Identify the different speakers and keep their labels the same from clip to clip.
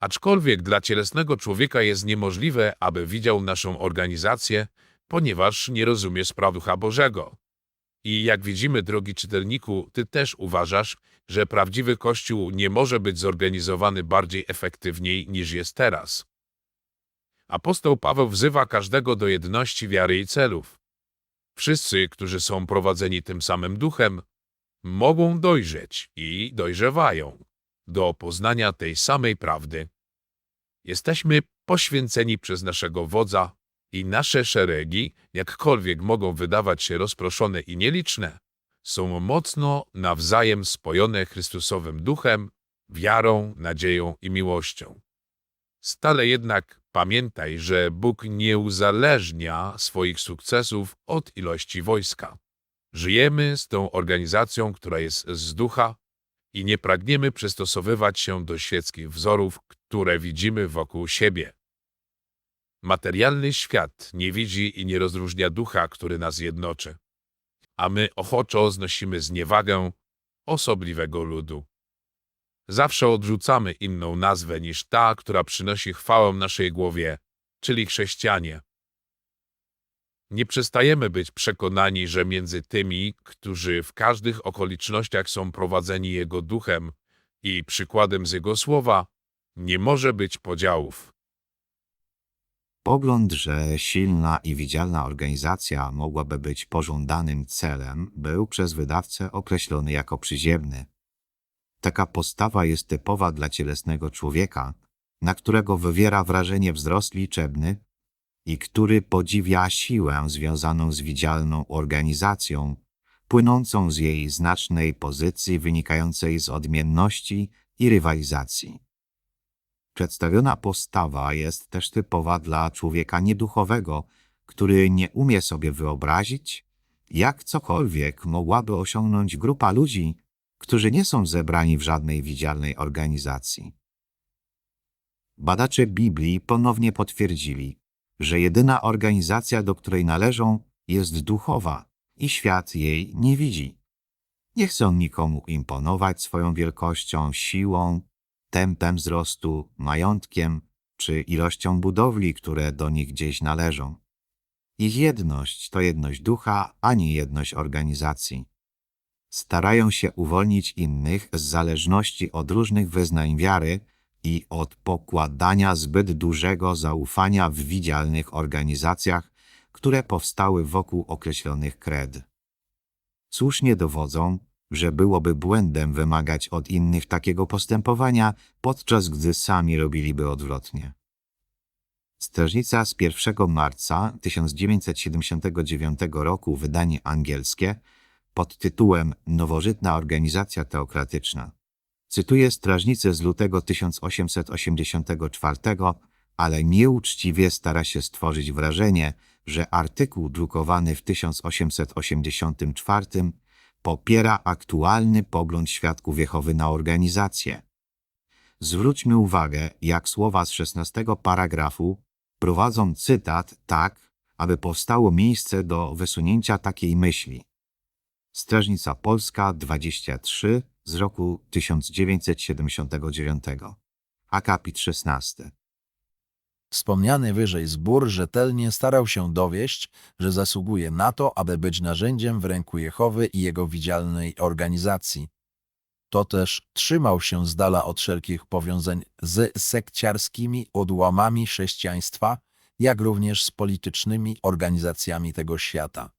Speaker 1: Aczkolwiek dla cielesnego człowieka jest niemożliwe, aby widział naszą organizację, ponieważ nie rozumie spraw Ducha Bożego. I jak widzimy, drogi czytelniku, ty też uważasz, że prawdziwy Kościół nie może być zorganizowany bardziej efektywniej niż jest teraz. Apostoł Paweł wzywa każdego do jedności wiary i celów. Wszyscy, którzy są prowadzeni tym samym duchem, mogą dojrzeć i dojrzewają do poznania tej samej prawdy. Jesteśmy poświęceni przez naszego wodza i nasze szeregi, jakkolwiek mogą wydawać się rozproszone i nieliczne, są mocno nawzajem spojone Chrystusowym duchem, wiarą, nadzieją i miłością. Stale jednak pamiętaj, że Bóg nie uzależnia swoich sukcesów od ilości wojska. Żyjemy z tą organizacją, która jest z ducha i nie pragniemy przystosowywać się do świeckich wzorów, które widzimy wokół siebie. Materialny świat nie widzi i nie rozróżnia ducha, który nas jednoczy, a my ochoczo znosimy zniewagę osobliwego ludu. Zawsze odrzucamy inną nazwę niż ta, która przynosi chwałę naszej głowie, czyli chrześcijanie. Nie przestajemy być przekonani, że między tymi, którzy w każdych okolicznościach są prowadzeni Jego duchem i przykładem z Jego słowa, nie może być podziałów.
Speaker 2: Pogląd, że silna i widzialna organizacja mogłaby być pożądanym celem, był przez wydawcę określony jako przyziemny. Taka postawa jest typowa dla cielesnego człowieka, na którego wywiera wrażenie wzrost liczebny i który podziwia siłę związaną z widzialną organizacją, płynącą z jej znacznej pozycji wynikającej z odmienności i rywalizacji. Przedstawiona postawa jest też typowa dla człowieka nieduchowego, który nie umie sobie wyobrazić, jak cokolwiek mogłaby osiągnąć grupa ludzi, którzy nie są zebrani w żadnej widzialnej organizacji. Badacze Biblii ponownie potwierdzili, że jedyna organizacja, do której należą, jest duchowa i świat jej nie widzi. Nie chcą nikomu imponować swoją wielkością, siłą, tempem wzrostu, majątkiem czy ilością budowli, które do nich gdzieś należą. Ich jedność to jedność ducha, a nie jedność organizacji. Starają się uwolnić innych z zależności od różnych wyznań wiary i od pokładania zbyt dużego zaufania w widzialnych organizacjach, które powstały wokół określonych kred. Słusznie dowodzą, że byłoby błędem wymagać od innych takiego postępowania, podczas gdy sami robiliby odwrotnie. Strażnica z 1 marca 1979 roku, wydanie angielskie, pod tytułem Nowożytna Organizacja Teokratyczna. Cytuję strażnicę z lutego 1884, ale nieuczciwie stara się stworzyć wrażenie, że artykuł drukowany w 1884 popiera aktualny pogląd świadków Jehowy na organizację. Zwróćmy uwagę, jak słowa z 16 paragrafu prowadzą cytat tak, aby powstało miejsce do wysunięcia takiej myśli. Strażnica Polska 23 z roku 1979. Akapit 16.
Speaker 3: Wspomniany wyżej zbór rzetelnie starał się dowieść, że zasługuje na to, aby być narzędziem w ręku Jehowy i jego widzialnej organizacji. To też trzymał się z dala od wszelkich powiązań z sekciarskimi odłamami chrześcijaństwa, jak również z politycznymi organizacjami tego świata.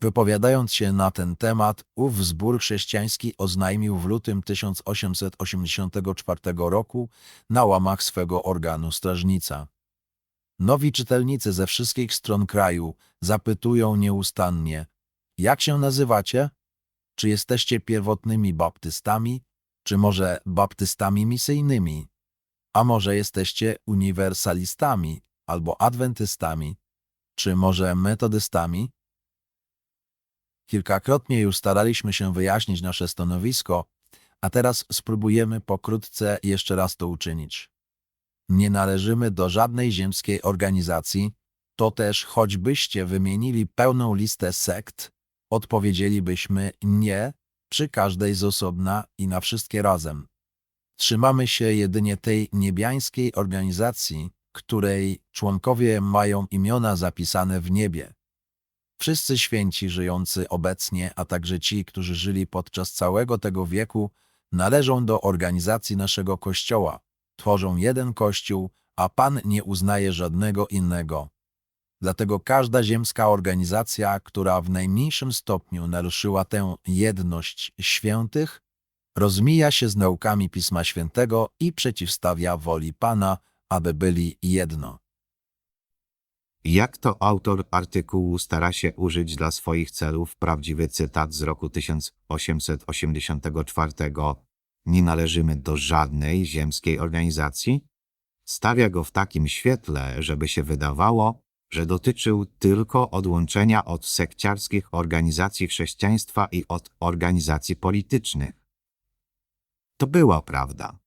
Speaker 3: Wypowiadając się na ten temat, ów zbór chrześcijański oznajmił w lutym 1884 roku na łamach swego organu strażnica. Nowi czytelnicy ze wszystkich stron kraju zapytują nieustannie, jak się nazywacie? Czy jesteście pierwotnymi baptystami, czy może baptystami misyjnymi? A może jesteście uniwersalistami albo adwentystami, czy może metodystami? Kilkakrotnie już staraliśmy się wyjaśnić nasze stanowisko, a teraz spróbujemy pokrótce jeszcze raz to uczynić. Nie należymy do żadnej ziemskiej organizacji, to też choćbyście wymienili pełną listę sekt, odpowiedzielibyśmy nie przy każdej z osobna i na wszystkie razem. Trzymamy się jedynie tej niebiańskiej organizacji, której członkowie mają imiona zapisane w niebie. Wszyscy święci żyjący obecnie, a także ci, którzy żyli podczas całego tego wieku, należą do organizacji naszego Kościoła, tworzą jeden Kościół, a Pan nie uznaje żadnego innego. Dlatego każda ziemska organizacja, która w najmniejszym stopniu naruszyła tę jedność świętych, rozmija się z naukami Pisma Świętego i przeciwstawia woli Pana, aby byli jedno.
Speaker 2: Jak to autor artykułu stara się użyć dla swoich celów prawdziwy cytat z roku 1884 Nie należymy do żadnej ziemskiej organizacji? Stawia go w takim świetle, żeby się wydawało, że dotyczył tylko odłączenia od sekciarskich organizacji chrześcijaństwa i od organizacji politycznych. To była prawda.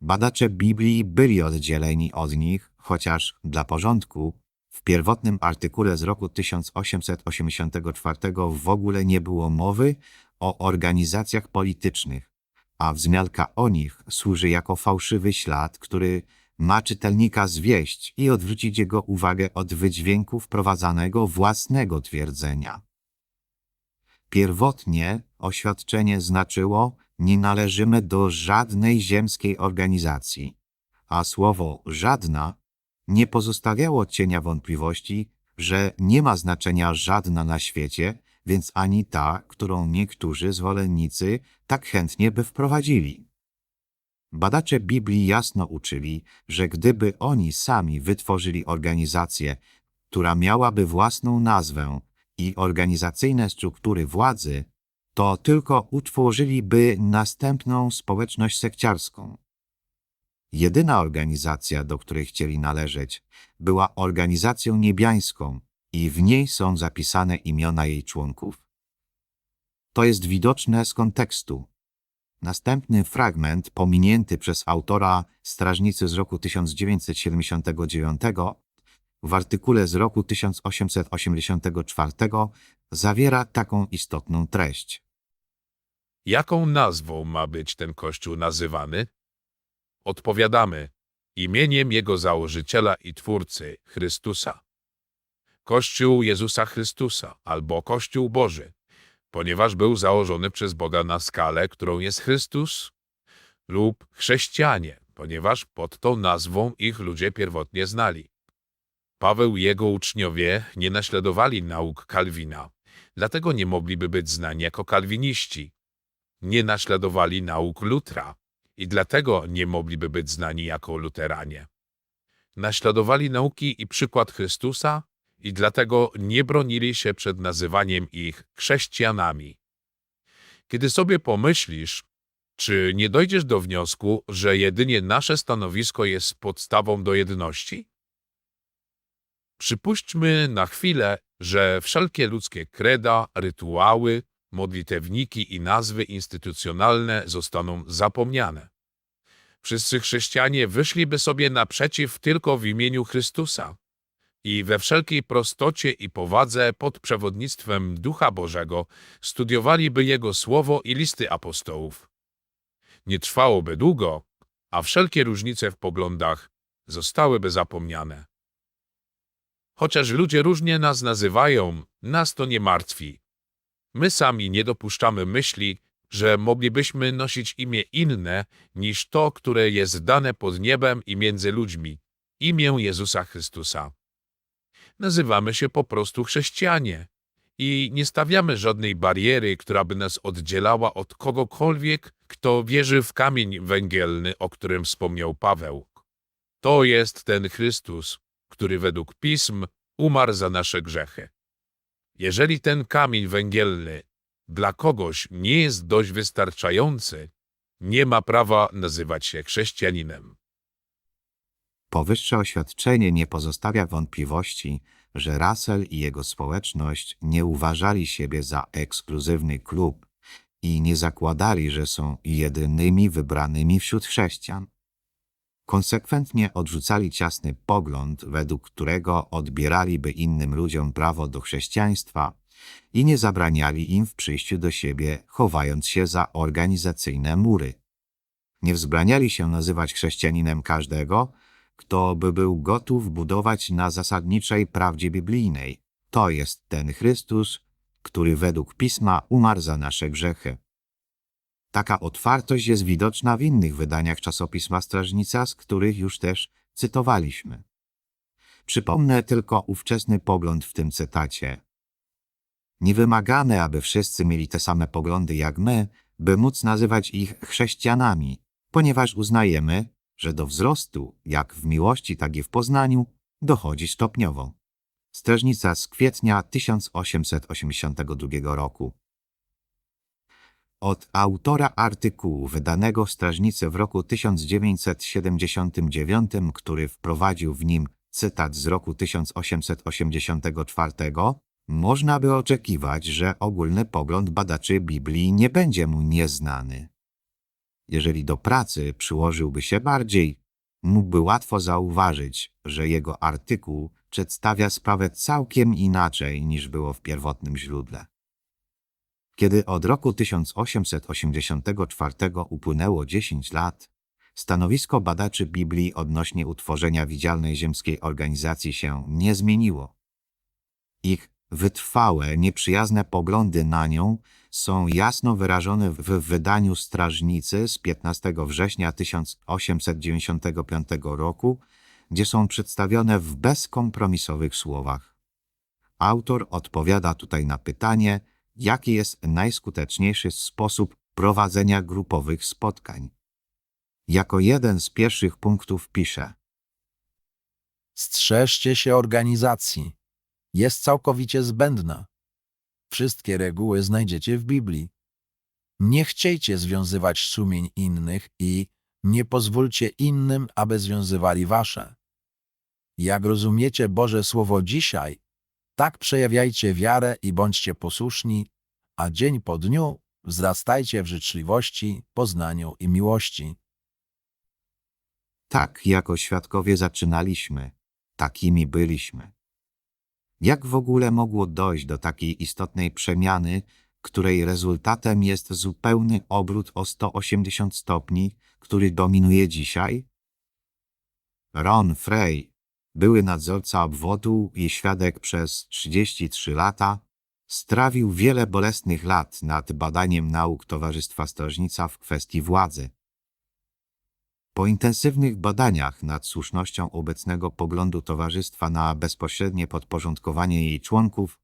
Speaker 2: Badacze Biblii byli oddzieleni od nich, chociaż dla porządku w pierwotnym artykule z roku 1884 w ogóle nie było mowy o organizacjach politycznych, a wzmianka o nich służy jako fałszywy ślad, który ma czytelnika zwieść i odwrócić jego uwagę od wydźwięku wprowadzanego własnego twierdzenia. Pierwotnie oświadczenie znaczyło nie należymy do żadnej ziemskiej organizacji, a słowo żadna nie pozostawiało cienia wątpliwości, że nie ma znaczenia żadna na świecie, więc ani ta, którą niektórzy zwolennicy tak chętnie by wprowadzili. Badacze Biblii jasno uczyli, że gdyby oni sami wytworzyli organizację, która miałaby własną nazwę i organizacyjne struktury władzy, to tylko utworzyliby następną społeczność sekciarską. Jedyna organizacja, do której chcieli należeć, była organizacją niebiańską i w niej są zapisane imiona jej członków. To jest widoczne z kontekstu. Następny fragment, pominięty przez autora Strażnicy z roku 1979, w artykule z roku 1884 zawiera taką istotną treść.
Speaker 1: Jaką nazwą ma być ten kościół nazywany? Odpowiadamy imieniem jego założyciela i twórcy Chrystusa. Kościół Jezusa Chrystusa albo Kościół Boży, ponieważ był założony przez Boga na skalę, którą jest Chrystus, lub chrześcijanie, ponieważ pod tą nazwą ich ludzie pierwotnie znali. Paweł i jego uczniowie nie naśladowali nauk Kalwina, dlatego nie mogliby być znani jako kalwiniści. Nie naśladowali nauk Lutra i dlatego nie mogliby być znani jako luteranie. Naśladowali nauki i przykład Chrystusa i dlatego nie bronili się przed nazywaniem ich chrześcijanami. Kiedy sobie pomyślisz, czy nie dojdziesz do wniosku, że jedynie nasze stanowisko jest podstawą do jedności? Przypuśćmy na chwilę, że wszelkie ludzkie kreda, rytuały, modlitewniki i nazwy instytucjonalne zostaną zapomniane. Wszyscy chrześcijanie wyszliby sobie naprzeciw tylko w imieniu Chrystusa i we wszelkiej prostocie i powadze pod przewodnictwem Ducha Bożego studiowaliby Jego słowo i listy apostołów. Nie trwałoby długo, a wszelkie różnice w poglądach zostałyby zapomniane. Chociaż ludzie różnie nas nazywają, nas to nie martwi. My sami nie dopuszczamy myśli, że moglibyśmy nosić imię inne niż to, które jest dane pod niebem i między ludźmi imię Jezusa Chrystusa. Nazywamy się po prostu chrześcijanie i nie stawiamy żadnej bariery, która by nas oddzielała od kogokolwiek, kto wierzy w kamień węgielny, o którym wspomniał Paweł. To jest ten Chrystus, który według pism umarł za nasze grzechy. Jeżeli ten kamień węgielny dla kogoś nie jest dość wystarczający, nie ma prawa nazywać się chrześcijaninem.
Speaker 2: Powyższe oświadczenie nie pozostawia wątpliwości, że Russell i jego społeczność nie uważali siebie za ekskluzywny klub i nie zakładali, że są jedynymi wybranymi wśród chrześcijan. Konsekwentnie odrzucali ciasny pogląd, według którego odbieraliby innym ludziom prawo do chrześcijaństwa i nie zabraniali im w przyjściu do siebie, chowając się za organizacyjne mury. Nie wzbraniali się nazywać chrześcijaninem każdego, kto by był gotów budować na zasadniczej prawdzie biblijnej. To jest ten Chrystus, który według Pisma umarł za nasze grzechy. Taka otwartość jest widoczna w innych wydaniach czasopisma Strażnica, z których już też cytowaliśmy. Przypomnę tylko ówczesny pogląd w tym cytacie. Nie wymagane, aby wszyscy mieli te same poglądy jak my, by móc nazywać ich chrześcijanami, ponieważ uznajemy, że do wzrostu, jak w miłości, tak i w poznaniu, dochodzi stopniowo. Strażnica z kwietnia 1882 roku. Od autora artykułu wydanego w Strażnicy w roku 1979, który wprowadził w nim cytat z roku 1884, można by oczekiwać, że ogólny pogląd badaczy Biblii nie będzie mu nieznany. Jeżeli do pracy przyłożyłby się bardziej, mógłby łatwo zauważyć, że jego artykuł przedstawia sprawę całkiem inaczej niż było w pierwotnym źródle. Kiedy od roku 1884 upłynęło 10 lat, stanowisko badaczy Biblii odnośnie utworzenia widzialnej ziemskiej organizacji się nie zmieniło. Ich wytrwałe, nieprzyjazne poglądy na nią są jasno wyrażone w wydaniu Strażnicy z 15 września 1895 roku, gdzie są przedstawione w bezkompromisowych słowach. Autor odpowiada tutaj na pytanie, jaki jest najskuteczniejszy sposób prowadzenia grupowych spotkań. Jako jeden z pierwszych punktów pisze
Speaker 3: Strzeżcie się organizacji. Jest całkowicie zbędna. Wszystkie reguły znajdziecie w Biblii. Nie chciejcie związywać sumień innych i nie pozwólcie innym, aby związywali wasze. Jak rozumiecie Boże Słowo dzisiaj, tak przejawiajcie wiarę i bądźcie posłuszni, a dzień po dniu wzrastajcie w życzliwości, poznaniu i miłości.
Speaker 2: Tak, jako świadkowie zaczynaliśmy, takimi byliśmy. Jak w ogóle mogło dojść do takiej istotnej przemiany, której rezultatem jest zupełny obrót o 180 stopni, który dominuje dzisiaj? Ron Frey, były nadzorca obwodu i świadek przez 33 lata, strawił wiele bolesnych lat nad badaniem nauk Towarzystwa Strażnica w kwestii władzy. Po intensywnych badaniach nad słusznością obecnego poglądu towarzystwa na bezpośrednie podporządkowanie jej członków,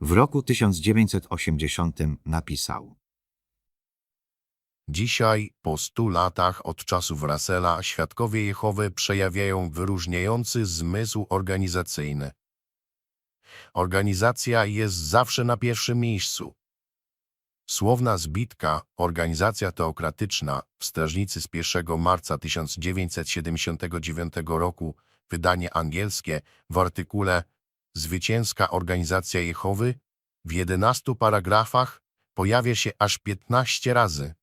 Speaker 2: w roku 1980 napisał
Speaker 4: Dzisiaj, po stu latach od czasów Russella, świadkowie Jehowy przejawiają wyróżniający zmysł organizacyjny. Organizacja jest zawsze na pierwszym miejscu. Słowna zbitka Organizacja Teokratyczna w Strażnicy z 1 marca 1979 roku, wydanie angielskie, w artykule Zwycięska Organizacja Jehowy w 11 paragrafach pojawia się aż 15 razy.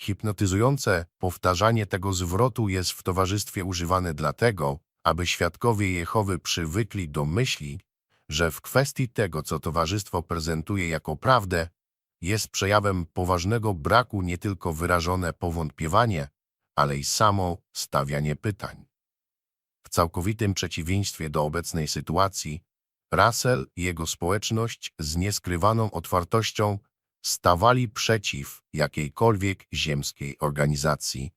Speaker 4: Hipnotyzujące powtarzanie tego zwrotu jest w towarzystwie używane dlatego, aby świadkowie Jehowy przywykli do myśli, że w kwestii tego, co towarzystwo prezentuje jako prawdę, jest przejawem poważnego braku nie tylko wyrażone powątpiewanie, ale i samo stawianie pytań. W całkowitym przeciwieństwie do obecnej sytuacji, Russell i jego społeczność z nieskrywaną otwartością stawali przeciw jakiejkolwiek ziemskiej organizacji.